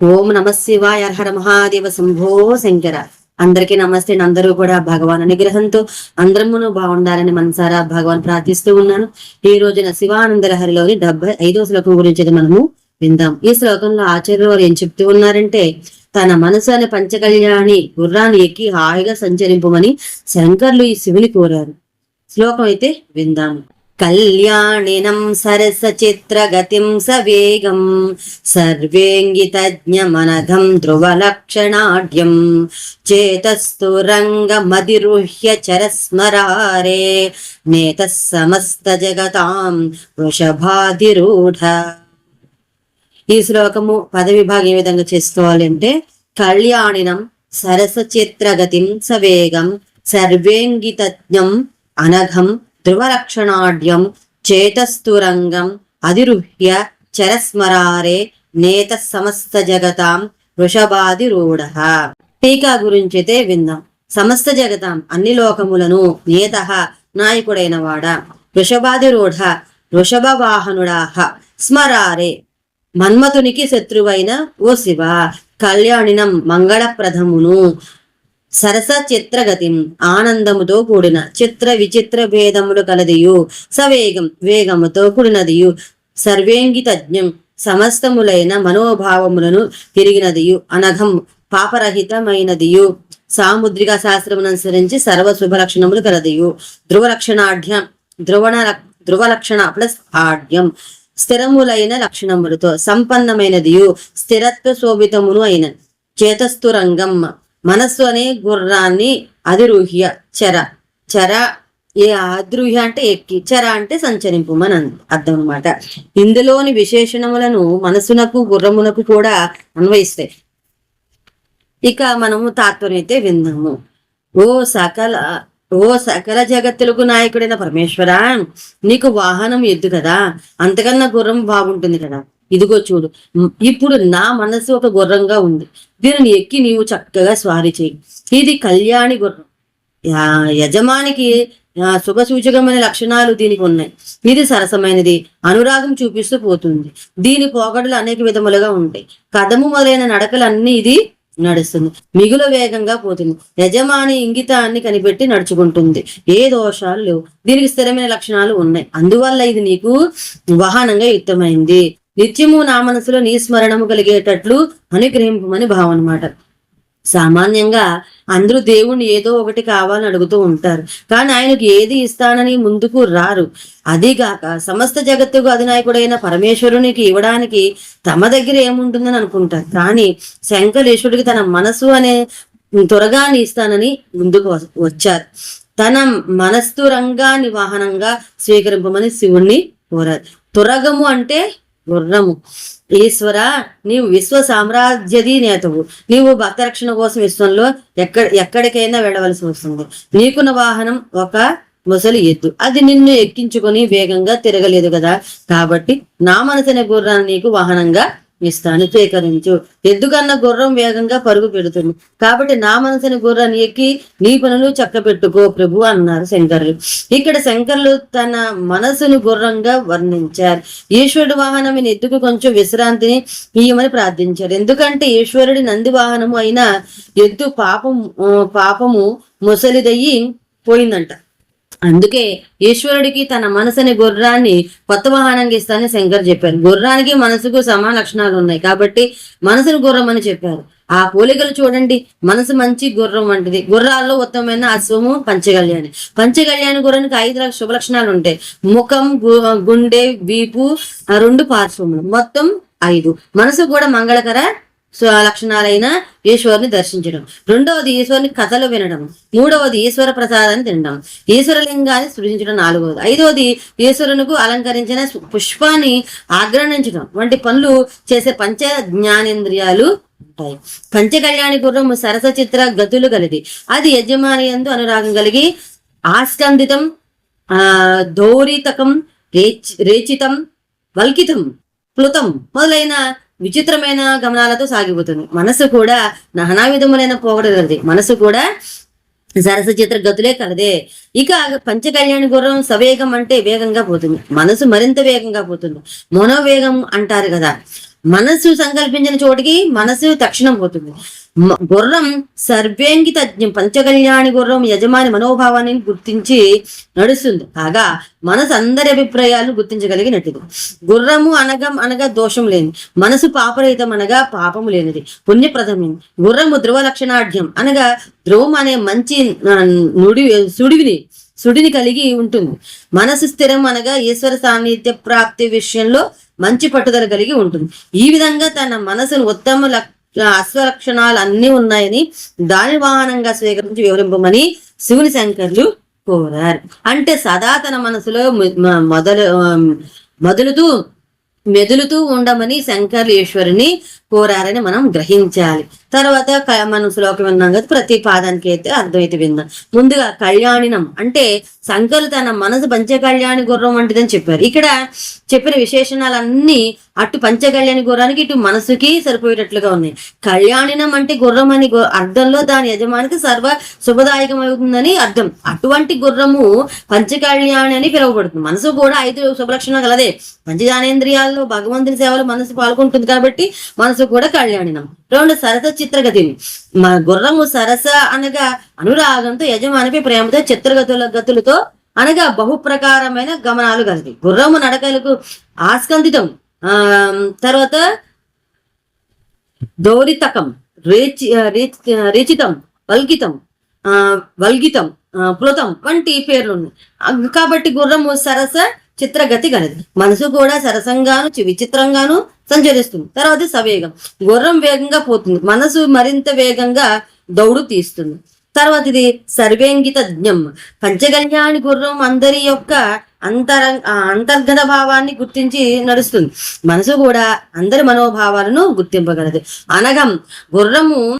ఓం నమ శివాయ అర్హర మహాదేవ శంభో శంకర. అందరికీ నమస్తే. అందరూ కూడా భగవాన్ అనుగ్రహంతో అందరమును బాగుండాలని మనసారా భగవాన్ ప్రార్థిస్తూ ఉన్నాను. ఈ రోజున శివానంద లహరిలోని డెబ్బై ఐదో శ్లోకం గురించి మనము విందాం. ఈ శ్లోకంలో ఆచార్యులు వారు ఏం చెప్తూ ఉన్నారంటే తన మనసు అనే పంచకళ్యాణి గుర్రాన్ని ఎక్కి హాయిగా సంచరింపమని శంకర్లు ఈ శివుని కోరారు. శ్లోకం అయితే విందాము. కళ్యాణినం సరస చిత్ర గతిం సవేగం సర్వేంగితజ్ఞమనఘం ధ్రువలక్షణాఢ్యం చేతస్థు రంగమధిరుహ్య చరస్మరారే నేత సమస్త జగతాం వృషభాధిరూఢ. ఈ శ్లోకము పద విభాగం ఏ విధంగా చేసుకోవాలి అంటే కళ్యాణినం సరస చిత్రగతిం సవేగం సర్వేంగితజ్ఞం అనఘం ధ్రువరక్షణాఢ్యం చేతస్థురంగం అధిరుహ్య చరస్మరారే నేత సమస్త జగతాం వృషభాదిరూఢ. టీకా గురించి అయితే విందాం. సమస్త జగతాం అన్ని లోకములను నేత నాయకుడైన వాడా వృషభాదిరూఢ వృషభ వాహనుడాహ స్మరారే. మన్మథునికి శత్రువైన ఓ శివ. కళ్యాణినం మంగళప్రదమును సరస చిత్రగతిం ఆనందముతో కూడిన చిత్ర విచిత్ర భేదములు కలదియు. సవేగం వేగముతో కూడినదియు. సర్వేంగితజ్ఞం సమస్తములైన మనోభావములను తిరిగినదియు. అనఘం పాపరహితమైనదియు. సాముద్రిక శాస్త్రమును అనుసరించి సర్వ శుభ లక్షణములు కలదియు. ధ్రువలక్షణాఢ్యం ధ్రువణ ధ్రువలక్షణ ప్లస్ ఆఢ్యం. స్థిరములైన లక్షణములతో సంపన్నమైనదియు. స్థిరత్వ శోభితమును అయిన చేతస్థురంగం మనస్సు అనే గుర్రాన్ని అధిరూహ్య చర చర ఏ అద్రూహ్య అంటే ఎక్కి చర అంటే సంచరింపు మన అర్థం అనమాట ఇందులోని విశేషణములను మనసునకు గుర్రమునకు కూడా అన్వయిస్తాయి. ఇక మనము తాత్పర్యం అయితే విందాము. ఓ సకల ఓ సకల జగత్తులకు నాయకుడైన పరమేశ్వర నీకు వాహనం ఎద్దు కదా అంతకన్నా గుర్రం బాగుంటుంది కదా. ఇదిగో చూడు ఇప్పుడు నా మనసు ఒక గుర్రంగా ఉంది. దీనిని ఎక్కి నీవు చక్కగా స్వారీ చేయి. ఇది కళ్యాణి గుర్రం. యజమానికి శుభ సూచకమైన లక్షణాలు దీనికి ఉన్నాయి. ఇది సరసమైనది. అనురాగం చూపిస్తూ పోతుంది. దీని పోకడలు అనేక విధములుగా ఉంటాయి. కథము మొదలైన నడకలన్నీ ఇది నడుస్తుంది. మిగుల వేగంగా పోతుంది. యజమాని ఇంగితాన్ని కనిపెట్టి నడుచుకుంటుంది. ఏ దోషాలు లేవు. దీనికి స్థిరమైన లక్షణాలు ఉన్నాయి. అందువల్ల ఇది నీకు వాహనంగా యుక్తమైంది. నిత్యము నా మనసులో నీ స్మరణము కలిగేటట్లు అనుగ్రహింపమని భావం అన్నమాట సామాన్యంగా అందరూ దేవుణ్ణి ఏదో ఒకటి కావాలని అడుగుతూ ఉంటారు. కానీ ఆయనకు ఏది ఇస్తానని ముందుకు రారు. అదిగాక సమస్త జగత్తుకు అధినాయకుడైన పరమేశ్వరునికి ఇవ్వడానికి తమ దగ్గర ఏముంటుందని అనుకుంటారు. కానీ శంకరేశ్వరుడికి తన మనసు అనే త్వరగాని ఇస్తానని ముందుకు వచ్చారు. తన మనస్తు రంగాన్ని వాహనంగా స్వీకరింపమని శివుణ్ణి కోరారు. తురగము అంటే గుర్రము. ఈశ్వర నీవు విశ్వ సామ్రాజ్యది నేతవు. నీవు భక్త రక్షణ కోసం విశ్వంలో ఎక్కడ ఎక్కడికైనా వెళ్ళవలసి వస్తుంది. నీకున్న వాహనం ఒక ముసలి ఎద్దు. అది నిన్ను ఎక్కించుకొని వేగంగా తిరగలేదు కదా. కాబట్టి నా మనసనే గుర్రాన్ని నీకు వాహనంగా ఇస్తాను స్వీకరించు ఎద్దుకన్న గుర్రం వేగంగా పరుగు పెడుతుంది. కాబట్టి నా మనసుని గుర్రాన్ని ఎక్కి నీ పనులు చక్క పెట్టుకో ప్రభు అన్నారు శంకరులు. ఇక్కడ శంకరులు తన మనసును గుర్రంగా వర్ణించారు. ఈశ్వరుడు వాహనం ఈయన ఎద్దుకు కొంచెం విశ్రాంతిని ఇయ్యమని ప్రార్థించారు ఎందుకంటే ఈశ్వరుడి నంది వాహనము అయిన ఎద్దు పాపం పాపము ముసలిదయ్యి పోయిందంట. అందుకే ఈశ్వరుడికి తన మనసుని గుర్రాన్ని కొత్త వాహనంగా ఇస్తానని శంకర్ చెప్పారు. గుర్రానికి మనసుకు సమాన లక్షణాలు ఉన్నాయి కాబట్టి మనసును గుర్రం అని చెప్పారు. ఆ పోలికలు చూడండి. మనసు మంచి గుర్రం వంటిది. గుర్రాల్లో ఉత్తమమైన అశ్వము పంచగళ్యాణి. పంచగళ్యాణి గుర్రానికి ఐదు శుభ లక్షణాలు ఉంటాయి. ముఖం గు- గుండె వీపు రెండు పార్శ్వములు. మొత్తం ఐదు. మనసు కూడా మంగళకర లక్షణాలైన ఈశ్వరుని దర్శించడం. రెండవది ఈశ్వరుని కథలు వినడం. మూడవది ఈశ్వర ప్రసాదాన్ని తినడం. ఈశ్వరలింగాన్ని సృజించడం నాలుగవది. ఐదవది ఈశ్వరునికి అలంకరించిన పుష్పాన్ని ఆగ్రహించడం. వంటి పనులు చేసే పంచ జ్ఞానేంద్రియాలు ఉంటాయి. పంచకళ్యాణి గుర్రం సరస చిత్ర గతులు కలిది అది యజమాని యందు అనురాగం కలిగి ఆస్కందితం ఆ దౌరితకం రేచ్ రేచితం వల్కితం ప్లుతం మొదలైన విచిత్రమైన గమనాలతో సాగిపోతుంది. మనసు కూడా నానా విధములైన పోగడగలది. మనసు కూడా సరస చిత్ర గతులే కలదే. ఇక పంచకళ్యాణి గుర్రం సవేగం అంటే వేగంగా పోతుంది. మనసు మరింత వేగంగా పోతుంది. మనోవేగం అంటారు కదా. మనసు సంకల్పించిన చోటికి మనసు తక్షణం పోతుంది. గుర్రం సర్వేంగితజ్ఞం పంచకళ్యాణి గుర్రం యజమాని మనోభావాన్ని గుర్తించి నడుస్తుంది. కాగా మనసు అందరి అభిప్రాయాలను గుర్తించగలిగినట్టుది. గుర్రము అనగా అనగా దోషం లేని మనసు పాపరహితం అనగా పాపము లేనిది. పుణ్యప్రదమైనది గుర్రము ధ్రువ లక్షణాఢ్యం అనగా ధ్రువం అనే మంచి నుడి సుడివిని సుడిని కలిగి ఉంటుంది. మనసు స్థిరం అనగా ఈశ్వర సాన్నిధ్య ప్రాప్తి విషయంలో మంచి పట్టుదల కలిగి ఉంటుంది. ఈ విధంగా తన మనసును ఉత్తమ లక్- అశ్వలక్షణాలు అన్నీ ఉన్నాయని దాని వాహనంగా స్వీకరించి వివరింపమని శివుని శంకర్లు కోరారు. అంటే సదా తన మనసులో మొదలు మొదలుతూ మెదులుతూ ఉండమని శంకర్లు ఈశ్వరుని కోరారని మనం గ్రహించాలి. తర్వాత మనం శ్లోకం విన్నాం కదా ప్రతి పాదానికి అయితే అర్థమైతే విందాం. ముందుగా కళ్యాణినం. అంటే సంకలు తన మనసు పంచకళ్యాణి గుర్రం వంటిదని చెప్పారు. ఇక్కడ చెప్పిన విశేషణాలన్నీ అటు పంచకళ్యాణి గుర్రానికి ఇటు మనసుకి సరిపోయేటట్లుగా ఉన్నాయి. కళ్యాణినం అంటే గుర్రం అని అర్థంలో దాని యజమానికి సర్వ శుభదాయకం అవుతుందని అర్థం. అటువంటి గుర్రము పంచకళ్యాణి అని పిలువబడుతుంది. మనసు కూడా ఐదు శుభలక్షణం కలదే పంచజానేంద్రియాల్లో భగవంతుని సేవలు మనసు పాల్గొంటుంది కాబట్టి మనసు కూడా కళ్యాణినం. రెండు సరస చిత్రగతిని. మన గుర్రము సరస అనగా అనురాగంతో యజమానిపై ప్రేమతో చిత్రగతుల గతులతో అనగా బహుప్రకారమైన గమనాలు కలిగి. గుర్రము నడకలకు ఆస్కందితం. ఆ తర్వాత దౌరితకం రేచి రేచితం వల్గితం ఆ వల్గితం ఆ, ప్లుతం వంటి పేర్లు ఉన్నాయి కాబట్టి గుర్రము సరస చిత్రగతి గలది మనసు కూడా సరసంగాను విచిత్రంగాను సంచరిస్తుంది. తర్వాత సవేగం. గుర్రం వేగంగా పోతుంది. మనసు మరింత వేగంగా దౌడు తీస్తుంది. తర్వాత ఇది సర్వేంగిత జ్ఞం. పంచకళ్యాణి గుర్రం అందరి యొక్క అంతర ఆ అంతర్గత భావాన్ని గుర్తించి నడుస్తుంది. మనసు కూడా అందరి మనోభావాలను గుర్తింపగలదు. అనగం గుర్రము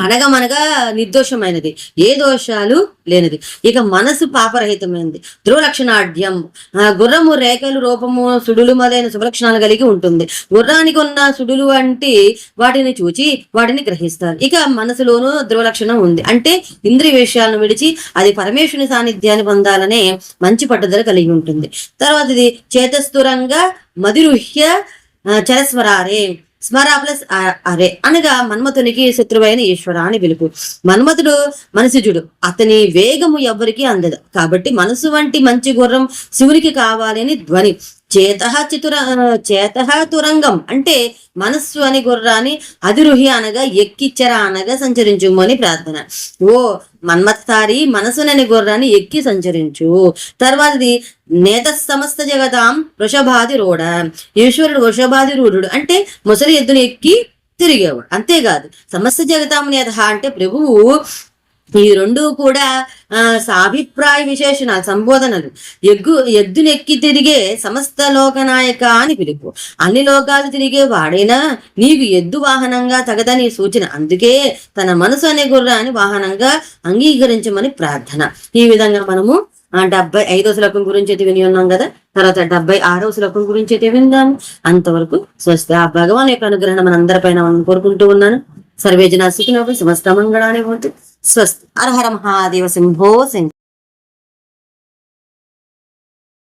అనగమనగా నిర్దోషమైనది. ఏ దోషాలు లేనిది. ఇక మనసు పాపరహితమైనది ధ్రువలక్షణాఢ్యం. గుర్రము రేఖలు రూపము సుడులు మొదలైన శుభలక్షణాలు కలిగి ఉంటుంది. గుర్రానికి ఉన్న సుడులు వంటి వాటిని చూచి వాటిని గ్రహిస్తారు. ఇక మనసులోనూ ధ్రువలక్షణం ఉంది. అంటే ఇంద్రియ విషయాలను విడిచి అది పరమేశ్వరుని సాన్నిధ్యాన్ని పొందాలనే మంచి పట్టుదల కలిగి ఉంటుంది. తర్వాత ఇది చేతస్థురంగా మధురుహ్య చరస్వరారే. స్మరాప్లస్ అరే అనగా మన్మథునికి శత్రువైన ఈశ్వర అని పిలుపు. మన్మథుడు మనసుజుడు అతని వేగము ఎవ్వరికి అందదు. కాబట్టి మనసు వంటి మంచి గుర్రం శివునికి కావాలి అని ధ్వని. చేత చితుర చేత తురంగం అంటే మనస్సు అని గుర్రాన్ని అధిరుహి అనగా ఎక్కిచ్చర అనగా సంచరించుము అని ప్రార్థన. ఓ మన్మత్తారి మనసునని గుర్రాన్ని ఎక్కి సంచరించు. తర్వాతది నేత సమస్త జగతాం వృషభాది రోడ ఈశ్వరుడు వృషభాది రూఢుడు అంటే ముసలి ఎద్దుని ఎక్కి తిరిగేవాడు. అంతేకాదు సమస్త జగతాం నేత అంటే ప్రభువు ఈ రెండు కూడా ఆ సాభిప్రాయ విశేషణాలు సంబోధనలు. ఎగ్గు ఎద్దునెక్కి తిరిగే సమస్త లోకనాయక అని పిలుపు. అన్ని లోకాలు తిరిగే వాడైనా నీకు ఎద్దు వాహనంగా తగదని సూచన. అందుకే తన మనసు అనే గుర్రాన్ని వాహనంగా అంగీకరించమని ప్రార్థన. ఈ విధంగా మనము ఆ డెబ్బై ఐదో శ్లోకం గురించి అయితే విని ఉన్నాం కదా? తర్వాత డెబ్బై ఆరో శ్లోకం గురించి అయితే విందాము. అంతవరకు స్వస్తి. ఆ భగవాన్ యొక్క అనుగ్రహం మనందరిపైన మనం కోరుకుంటూ ఉన్నాను. సర్వేజన సుఖినోపి సమస్త మంగళాన్ని భవంతు. స్వస్తి. హర మహాదేవ సింహో శంకర